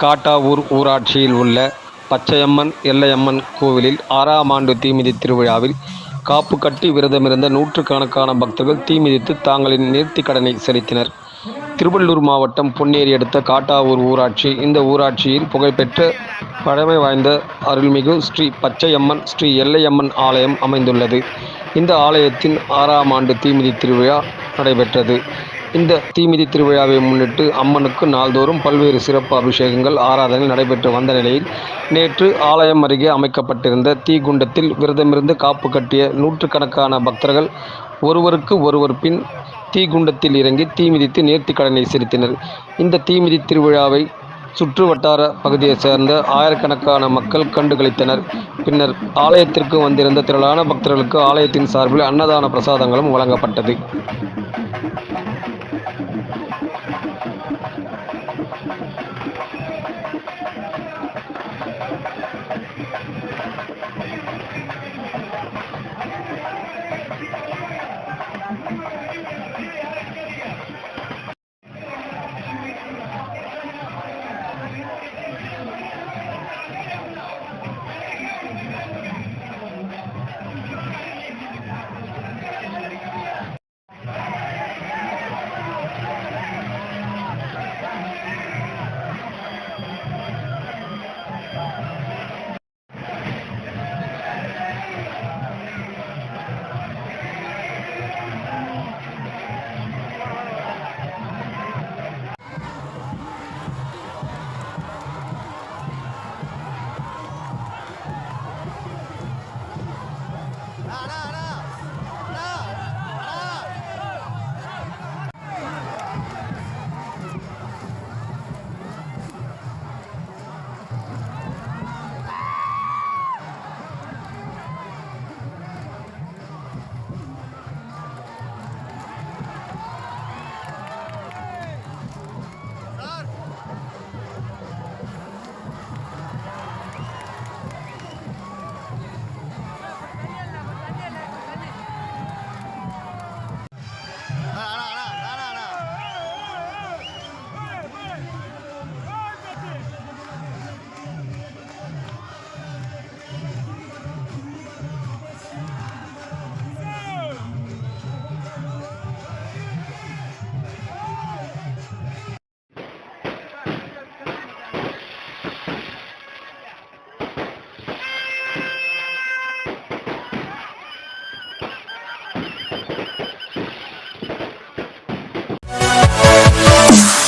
காட்டாவூர் ஊராட்சியில் உள்ள பச்சையம்மன் எல்லையம்மன் கோவிலில் ஆறாம் ஆண்டு தீமிதி திருவிழாவில் காப்பு கட்டி விரதமிருந்த நூற்றுக்கணக்கான பக்தர்கள் தீமிதித்து தாங்களின் நேர்த்தி கடனை செலுத்தினர். திருவள்ளூர் மாவட்டம் பொன்னேரி அடுத்த காட்டாவூர் ஊராட்சி. இந்த ஊராட்சியில் புகழ்பெற்ற பழமை வாய்ந்த அருள்மிகு ஸ்ரீ பச்சையம்மன் ஸ்ரீ எல்லையம்மன் ஆலயம் அமைந்துள்ளது. இந்த ஆலயத்தின் ஆறாம் ஆண்டு தீமிதி திருவிழா நடைபெற்றது. இந்த தீமிதி திருவிழாவை முன்னிட்டு அம்மனுக்கு நாள்தோறும் பல்வேறு சிறப்பு அபிஷேகங்கள் ஆராதனை நடைபெற்று வந்த நிலையில் நேற்று ஆலயம் அருகே அமைக்கப்பட்டிருந்த தீக்குண்டத்தில் விரதமிருந்து காப்பு கட்டிய நூற்றுக்கணக்கான பக்தர்கள் ஒருவருக்கு ஒருவர் பின் தீக்குண்டத்தில் இறங்கி தீமிதித்து நேர்த்திக்கடனை செலுத்தினர். இந்த தீமிதி திருவிழாவை சுற்று வட்டார பகுதியைச் சேர்ந்த ஆயிரக்கணக்கான மக்கள் கண்டுகளித்தனர் பின்னர் ஆலயத்திற்கு வந்திருந்த திரளான பக்தர்களுக்கு ஆலயத்தின் சார்பில் அன்னதான பிரசாதங்களும் வழங்கப்பட்டது.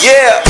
Yeah.